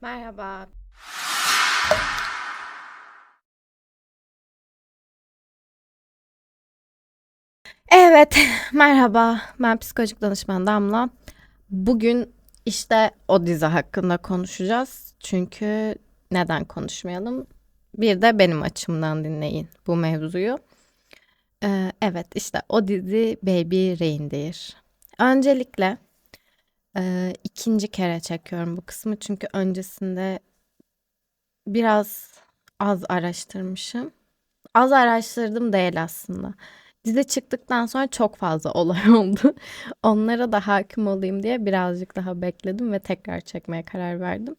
Merhaba. Evet, merhaba. Ben psikolojik danışman Damla. Bugün işte o dizi hakkında konuşacağız. Çünkü neden konuşmayalım? Bir de benim açımdan dinleyin bu mevzuyu. Ee, evet, işte o dizi Baby Reindeer. Öncelikle e, ikinci kere çekiyorum bu kısmı çünkü öncesinde biraz az araştırmışım. Az araştırdım değil aslında. Dizi çıktıktan sonra çok fazla olay oldu. Onlara da hakim olayım diye birazcık daha bekledim ve tekrar çekmeye karar verdim.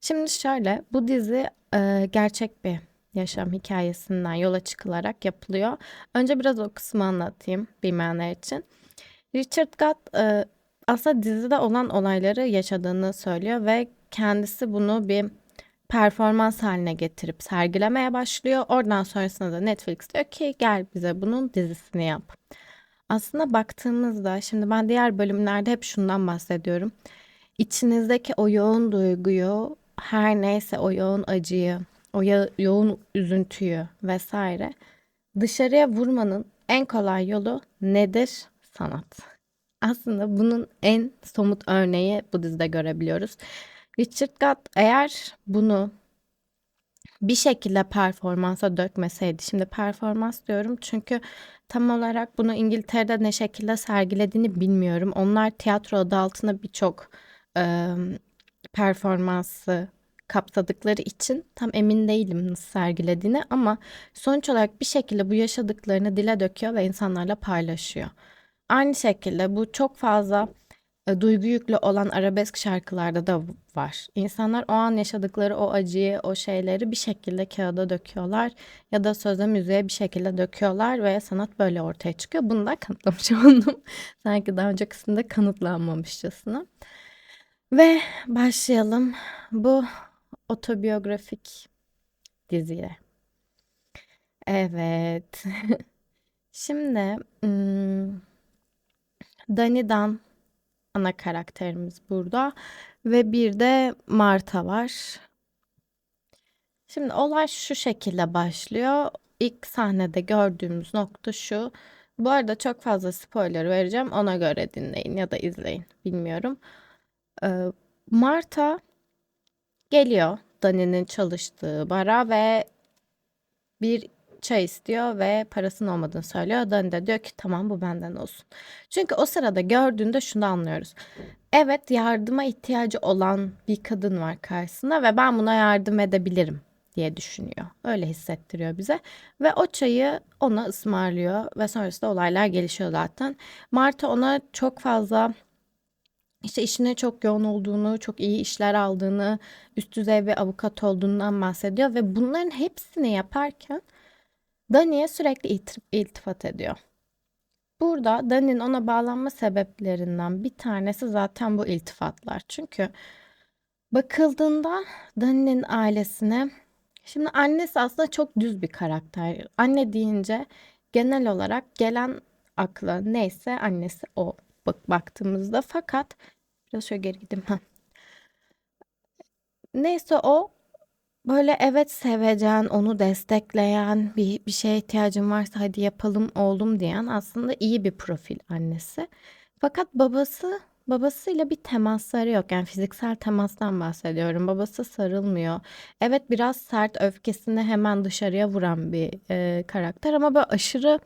Şimdi şöyle, bu dizi e, gerçek bir yaşam hikayesinden yola çıkılarak yapılıyor. Önce biraz o kısmı anlatayım bilmeyenler için. Richard Gott e, aslında dizide olan olayları yaşadığını söylüyor ve kendisi bunu bir performans haline getirip sergilemeye başlıyor. Oradan sonrasında da Netflix diyor ki gel bize bunun dizisini yap. Aslında baktığımızda şimdi ben diğer bölümlerde hep şundan bahsediyorum. İçinizdeki o yoğun duyguyu her neyse o yoğun acıyı, o yoğun üzüntüyü vesaire dışarıya vurmanın en kolay yolu nedir? Sanat. Aslında bunun en somut örneği bu dizide görebiliyoruz. Richard Gott eğer bunu bir şekilde performansa dökmeseydi. Şimdi performans diyorum çünkü tam olarak bunu İngiltere'de ne şekilde sergilediğini bilmiyorum. Onlar tiyatro adı altında birçok e, performansı kapsadıkları için tam emin değilim nasıl sergilediğini ama sonuç olarak bir şekilde bu yaşadıklarını dile döküyor ve insanlarla paylaşıyor. Aynı şekilde bu çok fazla e, duygu yüklü olan arabesk şarkılarda da var. İnsanlar o an yaşadıkları o acıyı, o şeyleri bir şekilde kağıda döküyorlar ya da söze müziğe bir şekilde döküyorlar ve sanat böyle ortaya çıkıyor. Bunu da kanıtlamış oldum. Sanki daha öncesinde kanıtlanmamışçasına. Ve başlayalım bu otobiyografik diziye. Evet. Şimdi hmm, Dani'dan ana karakterimiz burada ve bir de Marta var. Şimdi olay şu şekilde başlıyor. İlk sahnede gördüğümüz nokta şu. Bu arada çok fazla spoiler vereceğim. Ona göre dinleyin ya da izleyin. Bilmiyorum. Ee, Marta geliyor Dani'nin çalıştığı bara ve bir çay istiyor ve parasının olmadığını söylüyor. Dani de diyor ki tamam bu benden olsun. Çünkü o sırada gördüğünde şunu anlıyoruz. Evet yardıma ihtiyacı olan bir kadın var karşısında ve ben buna yardım edebilirim diye düşünüyor. Öyle hissettiriyor bize ve o çayı ona ısmarlıyor ve sonrasında olaylar gelişiyor zaten. Marta ona çok fazla işte işine çok yoğun olduğunu, çok iyi işler aldığını, üst düzey bir avukat olduğundan bahsediyor ve bunların hepsini yaparken Dani'ye sürekli iltif- iltifat ediyor. Burada Dani'nin ona bağlanma sebeplerinden bir tanesi zaten bu iltifatlar. Çünkü bakıldığında Dani'nin ailesine şimdi annesi aslında çok düz bir karakter. Anne deyince genel olarak gelen akla neyse annesi o bak baktığımızda fakat biraz şöyle geri gideyim. Neyse o Böyle evet sevecen, onu destekleyen, bir, bir şeye ihtiyacın varsa hadi yapalım oğlum diyen aslında iyi bir profil annesi. Fakat babası babasıyla bir temasları yok. Yani fiziksel temastan bahsediyorum. Babası sarılmıyor. Evet biraz sert, öfkesini hemen dışarıya vuran bir e, karakter ama böyle aşırı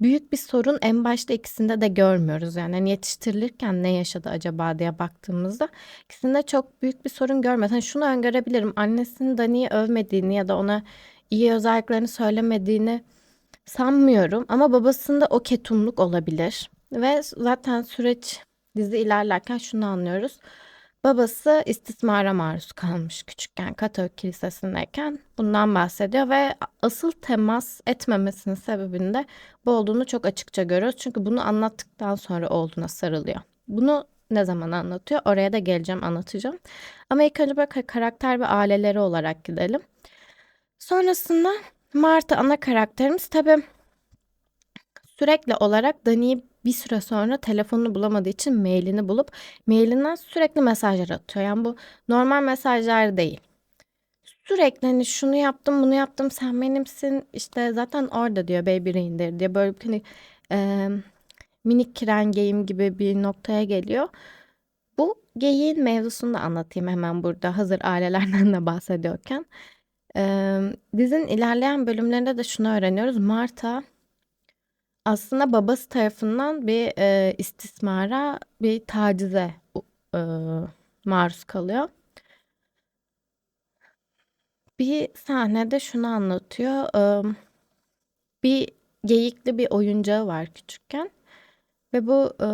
büyük bir sorun en başta ikisinde de görmüyoruz. Yani hani yetiştirilirken ne yaşadı acaba diye baktığımızda ikisinde çok büyük bir sorun görmüyoruz. Hani şunu öngörebilirim. Annesinin Dani'yi övmediğini ya da ona iyi özelliklerini söylemediğini sanmıyorum. Ama babasında o ketumluk olabilir. Ve zaten süreç dizi ilerlerken şunu anlıyoruz. Babası istismara maruz kalmış küçükken Katolik kilisesindeyken bundan bahsediyor ve asıl temas etmemesinin sebebinin de bu olduğunu çok açıkça görüyoruz. Çünkü bunu anlattıktan sonra oğluna sarılıyor. Bunu ne zaman anlatıyor? Oraya da geleceğim anlatacağım. Ama ilk önce böyle karakter ve aileleri olarak gidelim. Sonrasında Marta ana karakterimiz tabii sürekli olarak Dani'yi bir süre sonra telefonunu bulamadığı için mailini bulup mailinden sürekli mesajlar atıyor. Yani bu normal mesajlar değil. Sürekli hani şunu yaptım bunu yaptım sen benimsin işte zaten orada diyor baby indir diye böyle hani e, minik kiren geyim gibi bir noktaya geliyor. Bu geyiğin mevzusunu da anlatayım hemen burada hazır ailelerden de bahsediyorken. E, dizinin ilerleyen bölümlerinde de şunu öğreniyoruz. Marta aslında babası tarafından bir e, istismara, bir tacize e, maruz kalıyor. Bir sahnede şunu anlatıyor. E, bir geyikli bir oyuncağı var küçükken ve bu e,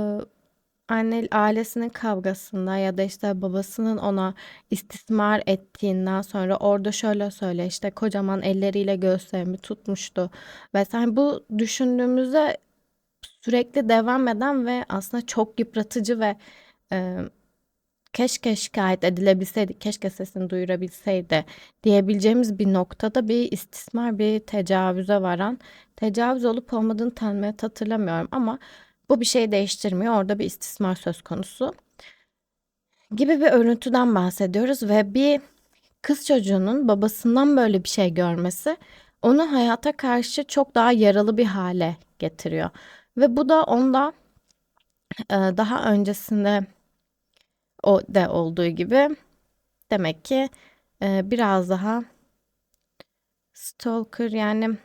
anne ailesinin kavgasında ya da işte babasının ona istismar ettiğinden sonra orada şöyle söyle işte kocaman elleriyle göğüslerimi tutmuştu ve sen bu düşündüğümüzde sürekli devam eden ve aslında çok yıpratıcı ve e, keşke şikayet edilebilseydi, keşke sesini duyurabilseydi diyebileceğimiz bir noktada bir istismar, bir tecavüze varan, tecavüz olup olmadığını tam hatırlamıyorum ama bu bir şey değiştirmiyor. Orada bir istismar söz konusu gibi bir örüntüden bahsediyoruz ve bir kız çocuğunun babasından böyle bir şey görmesi onu hayata karşı çok daha yaralı bir hale getiriyor. Ve bu da onda e, daha öncesinde o de olduğu gibi demek ki e, biraz daha stalker yani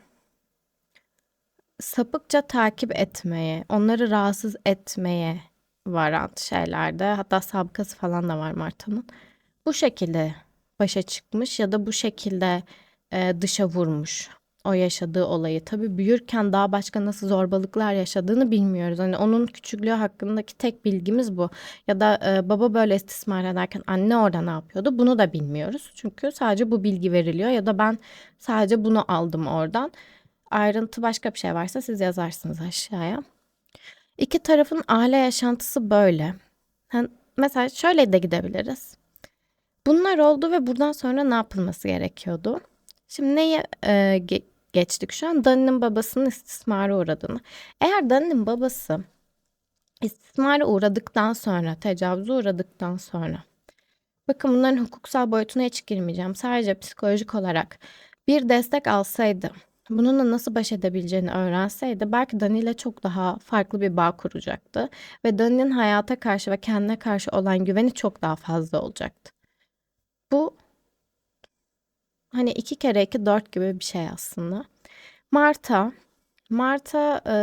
sapıkça takip etmeye, onları rahatsız etmeye varan şeylerde hatta sabıkası falan da var Marta'nın. Bu şekilde başa çıkmış ya da bu şekilde e, dışa vurmuş o yaşadığı olayı. Tabii büyürken daha başka nasıl zorbalıklar yaşadığını bilmiyoruz. Hani onun küçüklüğü hakkındaki tek bilgimiz bu. Ya da e, baba böyle istismar ederken anne orada ne yapıyordu? Bunu da bilmiyoruz. Çünkü sadece bu bilgi veriliyor ya da ben sadece bunu aldım oradan. Ayrıntı başka bir şey varsa siz yazarsınız aşağıya. İki tarafın aile yaşantısı böyle. Yani mesela şöyle de gidebiliriz. Bunlar oldu ve buradan sonra ne yapılması gerekiyordu? Şimdi neye e, ge- geçtik şu an? Dani'nin babasının istismara uğradığını. Eğer Dani'nin babası istismara uğradıktan sonra, tecavüze uğradıktan sonra bakın bunların hukuksal boyutuna hiç girmeyeceğim. Sadece psikolojik olarak bir destek alsaydı bununla nasıl baş edebileceğini öğrenseydi belki Dani ile çok daha farklı bir bağ kuracaktı. Ve Dani'nin hayata karşı ve kendine karşı olan güveni çok daha fazla olacaktı. Bu hani iki kere iki dört gibi bir şey aslında. Marta, Marta e,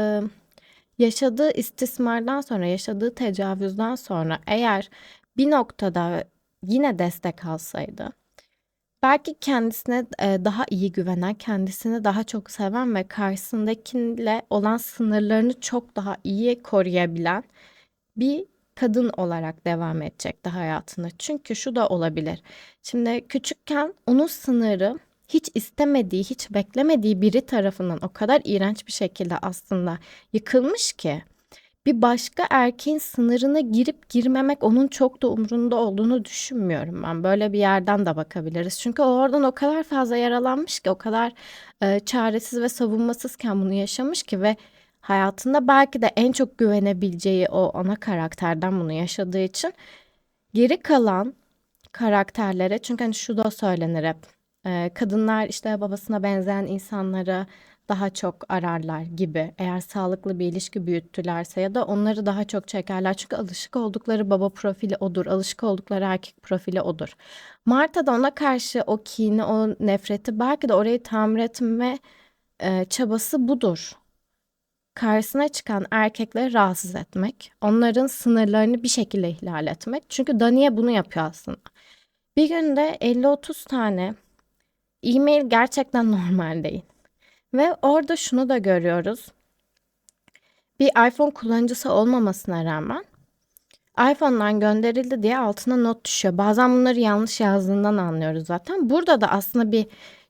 yaşadığı istismardan sonra, yaşadığı tecavüzden sonra eğer bir noktada yine destek alsaydı Belki kendisine e, daha iyi güvenen, kendisini daha çok seven ve karşısındakiyle olan sınırlarını çok daha iyi koruyabilen bir kadın olarak devam edecekti hayatını. Çünkü şu da olabilir. Şimdi küçükken onun sınırı hiç istemediği, hiç beklemediği biri tarafından o kadar iğrenç bir şekilde aslında yıkılmış ki bir başka erkeğin sınırına girip girmemek onun çok da umrunda olduğunu düşünmüyorum ben. Böyle bir yerden de bakabiliriz. Çünkü o oradan o kadar fazla yaralanmış ki, o kadar e, çaresiz ve savunmasızken bunu yaşamış ki ve hayatında belki de en çok güvenebileceği o ana karakterden bunu yaşadığı için geri kalan karakterlere çünkü hani şu da söylenir hep. E, kadınlar işte babasına benzeyen insanları daha çok ararlar gibi. Eğer sağlıklı bir ilişki büyüttülerse ya da onları daha çok çekerler. Çünkü alışık oldukları baba profili odur. Alışık oldukları erkek profili odur. Marta da ona karşı o kini, o nefreti belki de orayı tamir etme e, çabası budur. Karşısına çıkan erkekleri rahatsız etmek, onların sınırlarını bir şekilde ihlal etmek. Çünkü Daniye bunu yapıyor aslında. Bir günde 50-30 tane e-mail gerçekten normal değil. Ve orada şunu da görüyoruz. Bir iPhone kullanıcısı olmamasına rağmen iPhone'dan gönderildi diye altına not düşüyor. Bazen bunları yanlış yazdığından anlıyoruz zaten. Burada da aslında bir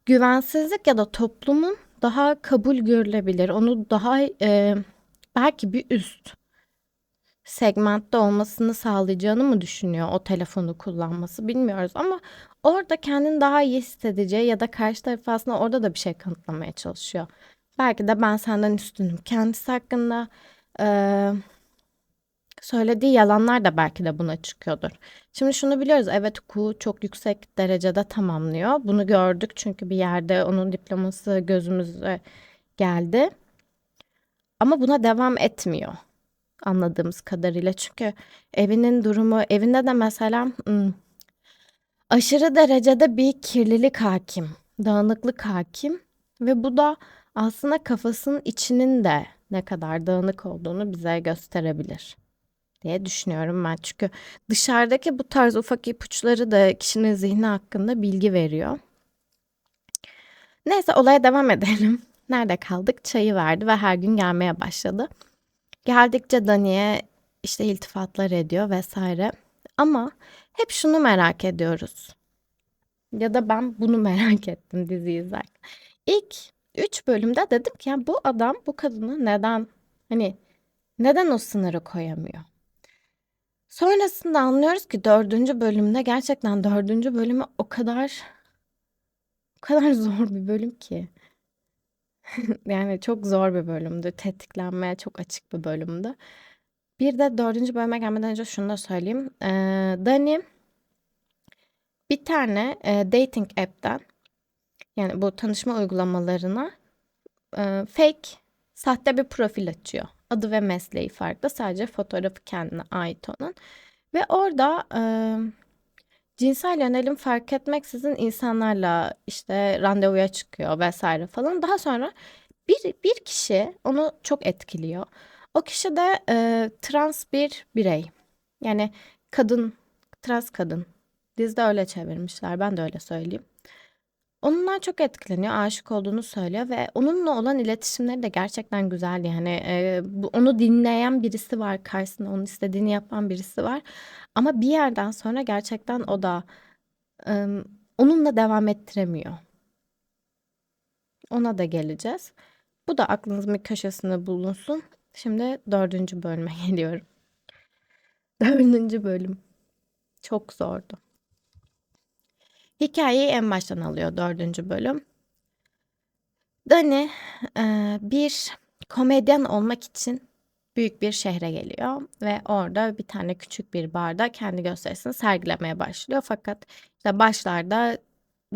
güvensizlik ya da toplumun daha kabul görülebilir. Onu daha e, belki bir üst segmentte olmasını sağlayacağını mı düşünüyor o telefonu kullanması bilmiyoruz ama orada kendini daha iyi hissedeceği ya da karşı taraf aslında orada da bir şey kanıtlamaya çalışıyor. Belki de ben senden üstünüm. Kendisi hakkında e, söylediği yalanlar da belki de buna çıkıyordur. Şimdi şunu biliyoruz. Evet Ku çok yüksek derecede tamamlıyor. Bunu gördük çünkü bir yerde onun diploması gözümüze geldi. Ama buna devam etmiyor anladığımız kadarıyla. Çünkü evinin durumu, evinde de mesela hmm, aşırı derecede bir kirlilik hakim, dağınıklık hakim ve bu da aslında kafasının içinin de ne kadar dağınık olduğunu bize gösterebilir diye düşünüyorum ben. Çünkü dışarıdaki bu tarz ufak ipuçları da kişinin zihni hakkında bilgi veriyor. Neyse olaya devam edelim. Nerede kaldık? Çayı verdi ve her gün gelmeye başladı. Geldikçe Dani'ye işte iltifatlar ediyor vesaire. Ama hep şunu merak ediyoruz. Ya da ben bunu merak ettim dizi izlerken. İlk 3 bölümde dedim ki ya bu adam bu kadını neden hani neden o sınırı koyamıyor? Sonrasında anlıyoruz ki dördüncü bölümde gerçekten dördüncü bölümü o kadar o kadar zor bir bölüm ki. Yani çok zor bir bölümdü. Tetiklenmeye çok açık bir bölümdü. Bir de dördüncü bölüme gelmeden önce şunu da söyleyeyim. Ee, Dani bir tane e, dating app'ten yani bu tanışma uygulamalarına e, fake sahte bir profil açıyor. Adı ve mesleği farklı. Sadece fotoğrafı kendine ait onun. Ve orada e, cinsel yönelim fark etmeksizin insanlarla işte randevuya çıkıyor vesaire falan. Daha sonra bir, bir kişi onu çok etkiliyor. O kişi de e, trans bir birey. Yani kadın, trans kadın. Dizide öyle çevirmişler. Ben de öyle söyleyeyim. Onunla çok etkileniyor, aşık olduğunu söylüyor ve onunla olan iletişimleri de gerçekten güzel yani e, bu, onu dinleyen birisi var karşısında onun istediğini yapan birisi var ama bir yerden sonra gerçekten o da e, onunla devam ettiremiyor. Ona da geleceğiz. Bu da aklınızın bir köşesinde bulunsun. Şimdi dördüncü bölüme geliyorum. Dördüncü bölüm. Çok zordu. Hikayeyi en baştan alıyor dördüncü bölüm. Dani e, bir komedyen olmak için büyük bir şehre geliyor ve orada bir tane küçük bir barda kendi gösterisini sergilemeye başlıyor. Fakat işte başlarda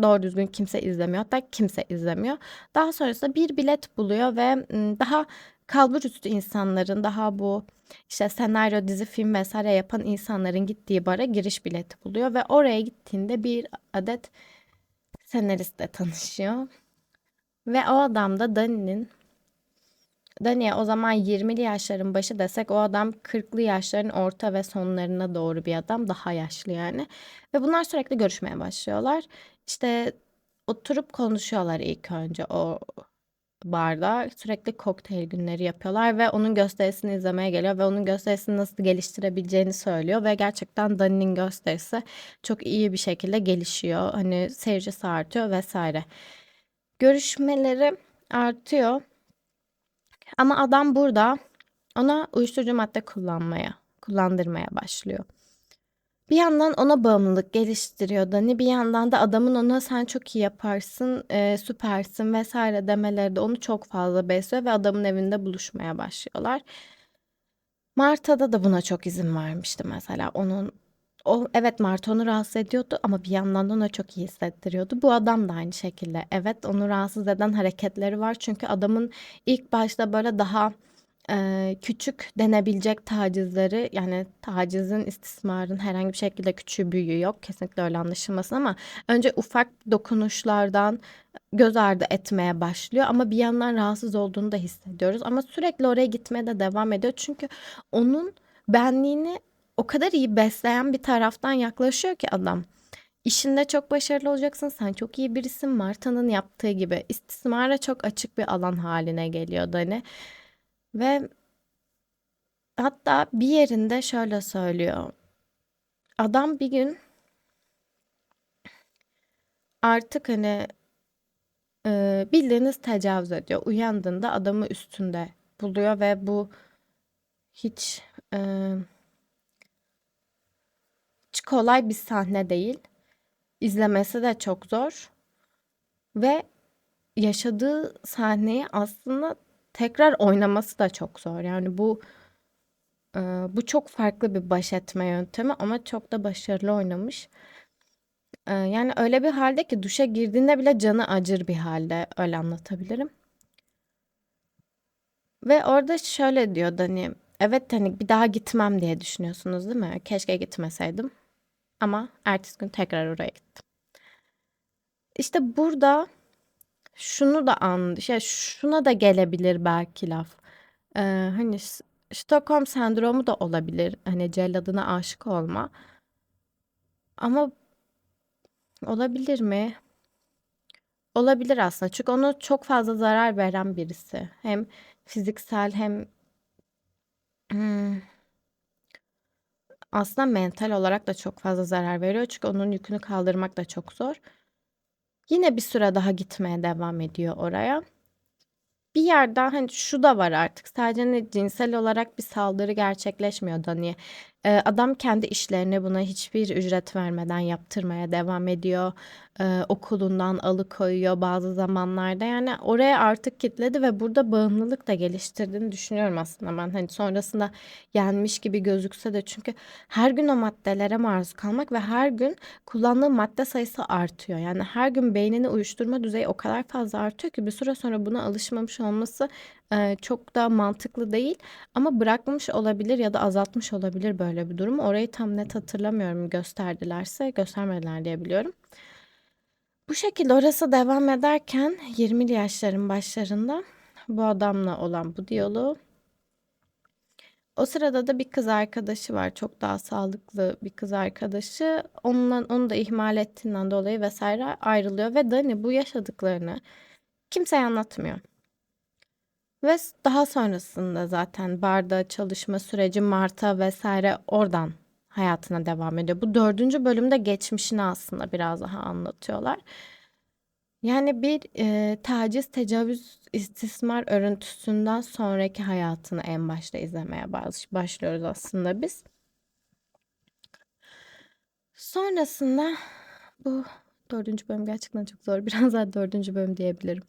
doğru düzgün kimse izlemiyor. Hatta kimse izlemiyor. Daha sonrasında bir bilet buluyor ve daha kalbur üstü insanların daha bu işte senaryo, dizi, film vesaire yapan insanların gittiği bara giriş bileti buluyor ve oraya gittiğinde bir adet senaristle tanışıyor. Ve o adam da Dani'nin Dani'ye o zaman 20'li yaşların başı desek o adam 40'lı yaşların orta ve sonlarına doğru bir adam daha yaşlı yani. Ve bunlar sürekli görüşmeye başlıyorlar. İşte oturup konuşuyorlar ilk önce o barda. Sürekli kokteyl günleri yapıyorlar ve onun gösterisini izlemeye geliyor ve onun gösterisini nasıl geliştirebileceğini söylüyor ve gerçekten Dani'nin gösterisi çok iyi bir şekilde gelişiyor. Hani seyircisi artıyor vesaire. Görüşmeleri artıyor. Ama adam burada ona uyuşturucu madde kullanmaya, kullandırmaya başlıyor. Bir yandan ona bağımlılık geliştiriyor Dani. Bir yandan da adamın ona sen çok iyi yaparsın, e, süpersin vesaire demeleri de onu çok fazla besliyor ve adamın evinde buluşmaya başlıyorlar. Marta'da da buna çok izin vermişti mesela. Onun o evet Marta onu rahatsız ediyordu ama bir yandan da ona çok iyi hissettiriyordu. Bu adam da aynı şekilde. Evet onu rahatsız eden hareketleri var. Çünkü adamın ilk başta böyle daha Küçük denebilecek tacizleri yani tacizin, istismarın herhangi bir şekilde küçüğü büyüğü yok. Kesinlikle öyle anlaşılmasın ama önce ufak dokunuşlardan göz ardı etmeye başlıyor ama bir yandan rahatsız olduğunu da hissediyoruz ama sürekli oraya gitmeye de devam ediyor. Çünkü onun benliğini o kadar iyi besleyen bir taraftan yaklaşıyor ki adam. İşinde çok başarılı olacaksın. Sen çok iyi birisin. Marta'nın yaptığı gibi istismara çok açık bir alan haline geliyor Dani. Ve hatta bir yerinde şöyle söylüyor. Adam bir gün artık hani e, bildiğiniz tecavüz ediyor. Uyandığında adamı üstünde buluyor ve bu hiç e, hiç kolay bir sahne değil. İzlemesi de çok zor. Ve yaşadığı sahneyi aslında tekrar oynaması da çok zor. Yani bu Ee, bu çok farklı bir baş etme yöntemi ama çok da başarılı oynamış. Ee, yani öyle bir halde ki duşa girdiğinde bile canı acır bir halde öyle anlatabilirim. Ve orada şöyle diyor Dani. Evet hani bir daha gitmem diye düşünüyorsunuz değil mi? Keşke gitmeseydim. Ama ertesi gün tekrar oraya gittim. İşte burada şunu da anladı. Şey, şuna da gelebilir belki laf. Ee, hani Stockholm sendromu da olabilir. Hani celladına aşık olma. Ama olabilir mi? Olabilir aslında. Çünkü onu çok fazla zarar veren birisi. Hem fiziksel hem hmm, aslında mental olarak da çok fazla zarar veriyor. Çünkü onun yükünü kaldırmak da çok zor. Yine bir süre daha gitmeye devam ediyor oraya. Bir yerden hani şu da var artık sadece hani cinsel olarak bir saldırı gerçekleşmiyor Dani'ye. Adam kendi işlerini buna hiçbir ücret vermeden yaptırmaya devam ediyor. Ee, okulundan alıkoyuyor bazı zamanlarda. Yani oraya artık kitledi ve burada bağımlılık da geliştirdiğini düşünüyorum aslında ben. Hani sonrasında yenmiş gibi gözükse de çünkü her gün o maddelere maruz kalmak ve her gün kullandığı madde sayısı artıyor. Yani her gün beynini uyuşturma düzeyi o kadar fazla artıyor ki bir süre sonra buna alışmamış olması e, çok da mantıklı değil. Ama bırakmış olabilir ya da azaltmış olabilir böyle bir durum. Orayı tam net hatırlamıyorum gösterdilerse göstermediler diye biliyorum. Bu şekilde orası devam ederken 20'li yaşların başlarında bu adamla olan bu diyaloğu o sırada da bir kız arkadaşı var. Çok daha sağlıklı bir kız arkadaşı. Onunla, onu da ihmal ettiğinden dolayı vesaire ayrılıyor. Ve Dani bu yaşadıklarını kimseye anlatmıyor. Ve daha sonrasında zaten barda çalışma süreci Marta vesaire oradan hayatına devam ediyor. Bu dördüncü bölümde geçmişini aslında biraz daha anlatıyorlar. Yani bir e, taciz, tecavüz, istismar örüntüsünden sonraki hayatını en başta izlemeye baş, başlıyoruz aslında biz. Sonrasında bu dördüncü bölüm gerçekten çok zor. Biraz daha dördüncü bölüm diyebilirim.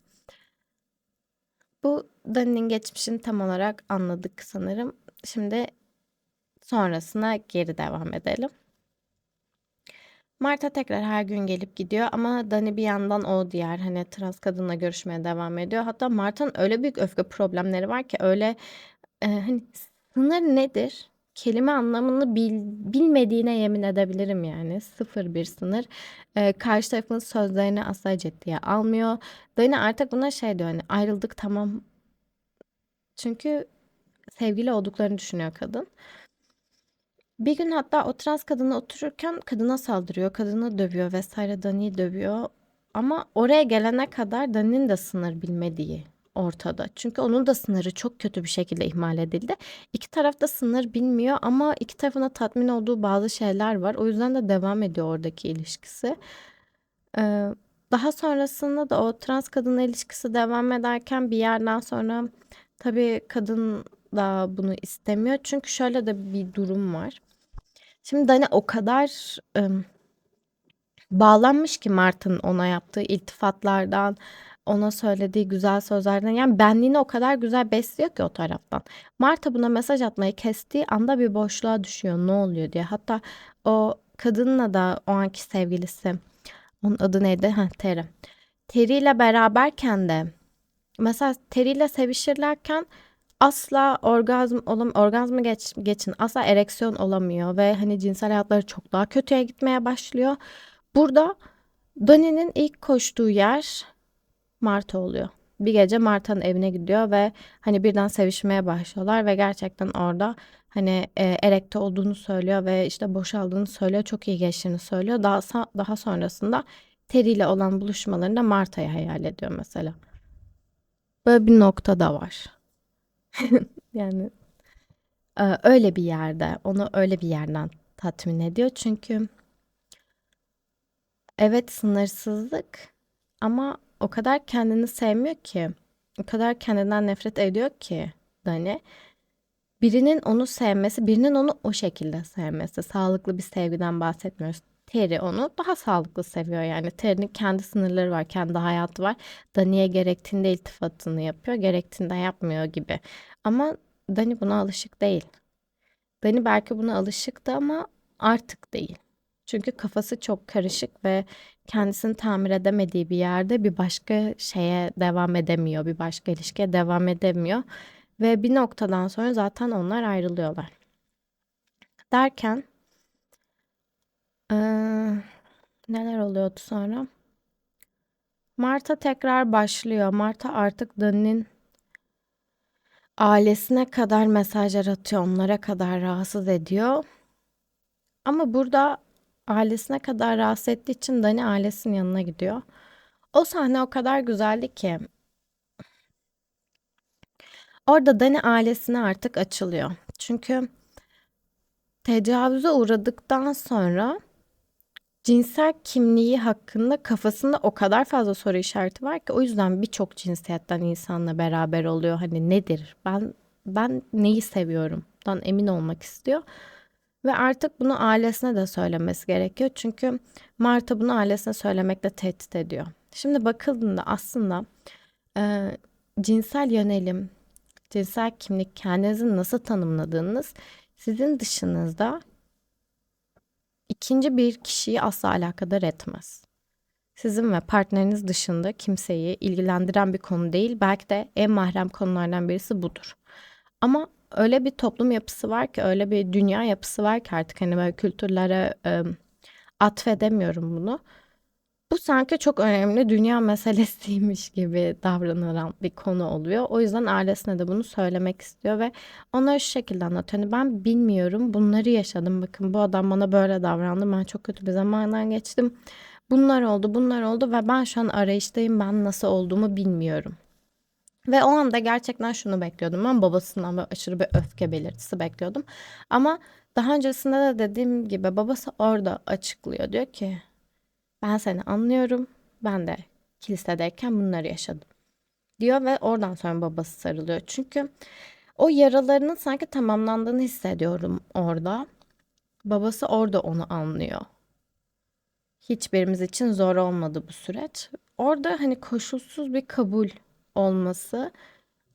Bu Dani'nin geçmişini tam olarak anladık sanırım. Şimdi sonrasına geri devam edelim. Marta tekrar her gün gelip gidiyor ama Dani bir yandan o diğer hani trans kadınla görüşmeye devam ediyor. Hatta Marta'nın öyle büyük öfke problemleri var ki öyle e, hani sınır nedir? Kelime anlamını bil, bilmediğine yemin edebilirim yani. Sıfır bir sınır. E, karşı tarafın sözlerini asla ciddiye almıyor. Dani artık buna şey diyor hani ayrıldık tamam. Çünkü sevgili olduklarını düşünüyor kadın. Bir gün hatta o trans kadına otururken kadına saldırıyor, kadını dövüyor vesaire, Dani'yi dövüyor. Ama oraya gelene kadar Dani'nin de sınır bilmediği ortada. Çünkü onun da sınırı çok kötü bir şekilde ihmal edildi. İki taraf da sınır bilmiyor ama iki tarafına tatmin olduğu bazı şeyler var. O yüzden de devam ediyor oradaki ilişkisi. Ee, daha sonrasında da o trans kadınla ilişkisi devam ederken bir yerden sonra tabii kadın da bunu istemiyor. Çünkü şöyle de bir durum var. Şimdi Dani o kadar ım, bağlanmış ki Mart'ın ona yaptığı iltifatlardan, ona söylediği güzel sözlerden. Yani benliğini o kadar güzel besliyor ki o taraftan. Marta buna mesaj atmayı kestiği anda bir boşluğa düşüyor. Ne oluyor diye. Hatta o kadınla da o anki sevgilisi. Onun adı neydi? Ha, Terry. Terry ile beraberken de mesela Terry ile sevişirlerken asla orgazm olam orgazmı geç, geçin asla ereksiyon olamıyor ve hani cinsel hayatları çok daha kötüye gitmeye başlıyor. Burada Dani'nin ilk koştuğu yer Marta oluyor. Bir gece Marta'nın evine gidiyor ve hani birden sevişmeye başlıyorlar ve gerçekten orada hani e, erekte olduğunu söylüyor ve işte boşaldığını söylüyor. Çok iyi geçtiğini söylüyor. Daha daha sonrasında Terry ile olan buluşmalarında Marta'yı hayal ediyor mesela. Böyle bir nokta da var. Yani e, öyle bir yerde, onu öyle bir yerden tatmin ediyor. Çünkü evet sınırsızlık ama o kadar kendini sevmiyor ki, o kadar kendinden nefret ediyor ki Dani. Birinin onu sevmesi, birinin onu o şekilde sevmesi. Sağlıklı bir sevgiden bahsetmiyoruz. Terry onu daha sağlıklı seviyor yani. Terry'nin kendi sınırları var, kendi hayatı var. Dani'ye gerektiğinde iltifatını yapıyor, gerektiğinde yapmıyor gibi. Ama Dani buna alışık değil. Dani belki buna alışıktı ama artık değil. Çünkü kafası çok karışık ve kendisini tamir edemediği bir yerde bir başka şeye devam edemiyor, bir başka ilişkiye devam edemiyor ve bir noktadan sonra zaten onlar ayrılıyorlar. Derken eee, neler oluyordu sonra? Marta tekrar başlıyor. Marta artık Dani'nin ailesine kadar mesajlar atıyor, onlara kadar rahatsız ediyor. Ama burada ailesine kadar rahatsız ettiği için Dani ailesinin yanına gidiyor. O sahne o kadar güzeldi ki. Orada Dani ailesine artık açılıyor. Çünkü tecavüze uğradıktan sonra cinsel kimliği hakkında kafasında o kadar fazla soru işareti var ki o yüzden birçok cinsiyetten insanla beraber oluyor. Hani nedir? Ben ben neyi seviyorum? Dan emin olmak istiyor. Ve artık bunu ailesine de söylemesi gerekiyor. Çünkü Marta bunu ailesine söylemekle tehdit ediyor. Şimdi bakıldığında aslında e, cinsel yönelim, cinsel kimlik kendinizi nasıl tanımladığınız sizin dışınızda ikinci bir kişiyi asla alakadar etmez. Sizin ve partneriniz dışında kimseyi ilgilendiren bir konu değil. Belki de en mahrem konulardan birisi budur. Ama öyle bir toplum yapısı var ki, öyle bir dünya yapısı var ki artık hani böyle kültürlere e, atfedemiyorum bunu. Bu sanki çok önemli dünya meselesiymiş gibi davranılan bir konu oluyor. O yüzden ailesine de bunu söylemek istiyor ve onlara şu şekilde anlatıyor. Hani ben bilmiyorum bunları yaşadım. Bakın bu adam bana böyle davrandı. Ben çok kötü bir zamandan geçtim. Bunlar oldu, bunlar oldu ve ben şu an arayıştayım. Ben nasıl olduğumu bilmiyorum. Ve o anda gerçekten şunu bekliyordum. Ben babasından böyle aşırı bir öfke belirtisi bekliyordum. Ama daha öncesinde de dediğim gibi babası orada açıklıyor. Diyor ki ben seni anlıyorum. Ben de kilisedeyken bunları yaşadım. Diyor ve oradan sonra babası sarılıyor. Çünkü o yaralarının sanki tamamlandığını hissediyorum orada. Babası orada onu anlıyor. Hiçbirimiz için zor olmadı bu süreç. Orada hani koşulsuz bir kabul olması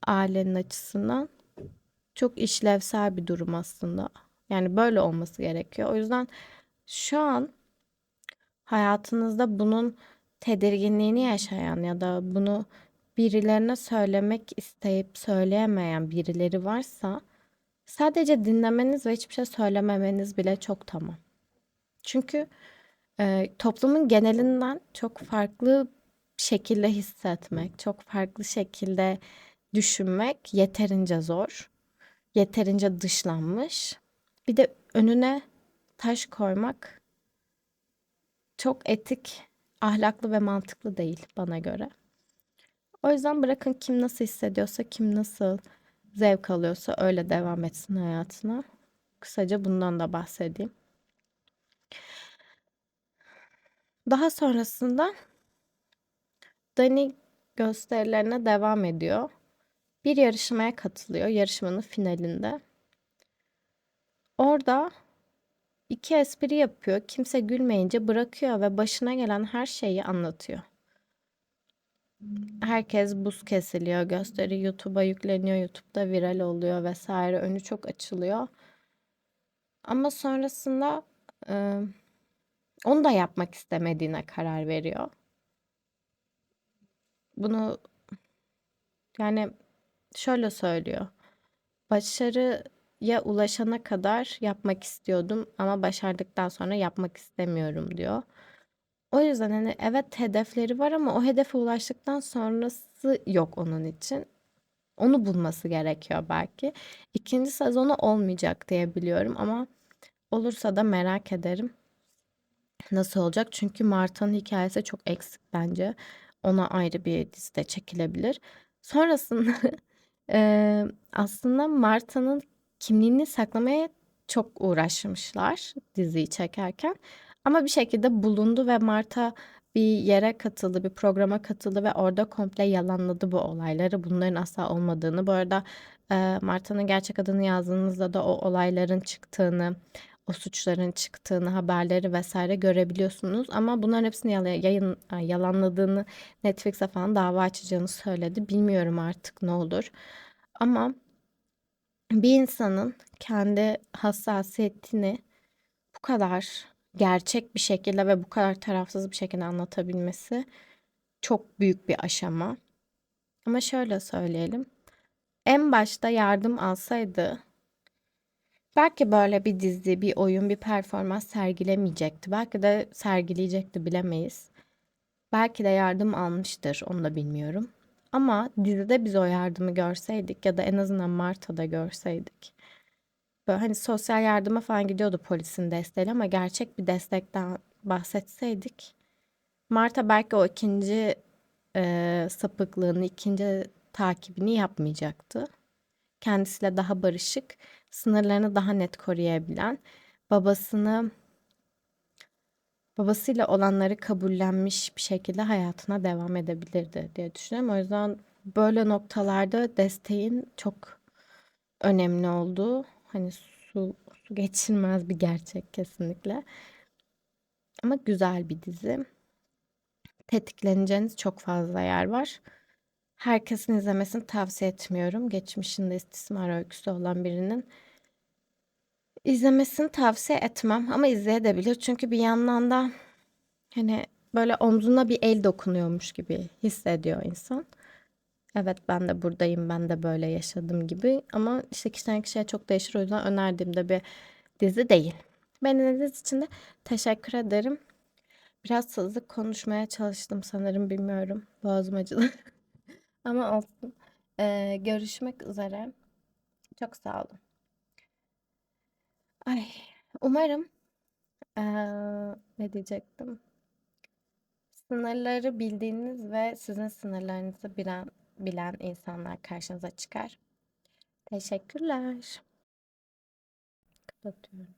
ailenin açısından çok işlevsel bir durum aslında. Yani böyle olması gerekiyor. O yüzden şu an hayatınızda bunun tedirginliğini yaşayan ya da bunu birilerine söylemek isteyip söyleyemeyen birileri varsa sadece dinlemeniz ve hiçbir şey söylememeniz bile çok tamam. Çünkü e, toplumun genelinden çok farklı şekilde hissetmek, çok farklı şekilde düşünmek yeterince zor. Yeterince dışlanmış. Bir de önüne taş koymak çok etik, ahlaklı ve mantıklı değil bana göre. O yüzden bırakın kim nasıl hissediyorsa, kim nasıl zevk alıyorsa öyle devam etsin hayatına. Kısaca bundan da bahsedeyim. Daha sonrasında Dani gösterilerine devam ediyor. Bir yarışmaya katılıyor. Yarışmanın finalinde. Orada iki espri yapıyor. Kimse gülmeyince bırakıyor ve başına gelen her şeyi anlatıyor. Herkes buz kesiliyor. Gösteri YouTube'a yükleniyor. YouTube'da viral oluyor vesaire. Önü çok açılıyor. Ama sonrasında e, onu da yapmak istemediğine karar veriyor. Bunu yani şöyle söylüyor. Başarıya ulaşana kadar yapmak istiyordum ama başardıktan sonra yapmak istemiyorum diyor. O yüzden hani evet hedefleri var ama o hedefe ulaştıktan sonrası yok onun için. Onu bulması gerekiyor belki. İkinci sezonu olmayacak diye biliyorum ama olursa da merak ederim. Nasıl olacak? Çünkü Marta'nın hikayesi çok eksik bence. Ona ayrı bir dizide çekilebilir. Sonrasında eee, aslında Marta'nın kimliğini saklamaya çok uğraşmışlar diziyi çekerken. Ama bir şekilde bulundu ve Marta bir yere katıldı, bir programa katıldı ve orada komple yalanladı bu olayları. Bunların asla olmadığını. Bu arada e, Marta'nın gerçek adını yazdığınızda da o olayların çıktığını, o suçların çıktığını, haberleri vesaire görebiliyorsunuz. Ama bunların hepsini yayın, yalanladığını Netflix'e falan dava açacağını söyledi. Bilmiyorum artık ne olur. Ama bir insanın kendi hassasiyetini bu kadar gerçek bir şekilde ve bu kadar tarafsız bir şekilde anlatabilmesi çok büyük bir aşama. Ama şöyle söyleyelim. En başta yardım alsaydı belki böyle bir dizi, bir oyun, bir performans sergilemeyecekti. Belki de sergileyecekti bilemeyiz. Belki de yardım almıştır, onu da bilmiyorum. Ama dizide biz o yardımı görseydik ya da en azından Marta'da görseydik. Böyle hani sosyal yardıma falan gidiyordu polisin desteğiyle ama gerçek bir destekten bahsetseydik. Marta belki o ikinci e, sapıklığını, ikinci takibini yapmayacaktı. Kendisiyle daha barışık, sınırlarını daha net koruyabilen, babasını babasıyla olanları kabullenmiş bir şekilde hayatına devam edebilirdi diye düşünüyorum. O yüzden böyle noktalarda desteğin çok önemli olduğu hani su, su geçilmez bir gerçek kesinlikle. Ama güzel bir dizi. Tetikleneceğiniz çok fazla yer var. Herkesin izlemesini tavsiye etmiyorum. Geçmişinde istismar öyküsü olan birinin izlemesini tavsiye etmem ama izleyebilir. Çünkü bir yandan da hani böyle omzuna bir el dokunuyormuş gibi hissediyor insan. Evet ben de buradayım, ben de böyle yaşadım gibi ama işte kişiden kişiye çok değişir o yüzden önerdiğim de bir dizi değil. Beni için de teşekkür ederim. Biraz hızlı konuşmaya çalıştım sanırım bilmiyorum. Boğazım acıdı. Ama olsun. Ee, görüşmek üzere. Çok sağ olun. Ay, umarım ee, ne diyecektim? Sınırları bildiğiniz ve sizin sınırlarınızı bilen bilen insanlar karşınıza çıkar. Teşekkürler. Kapatıyorum.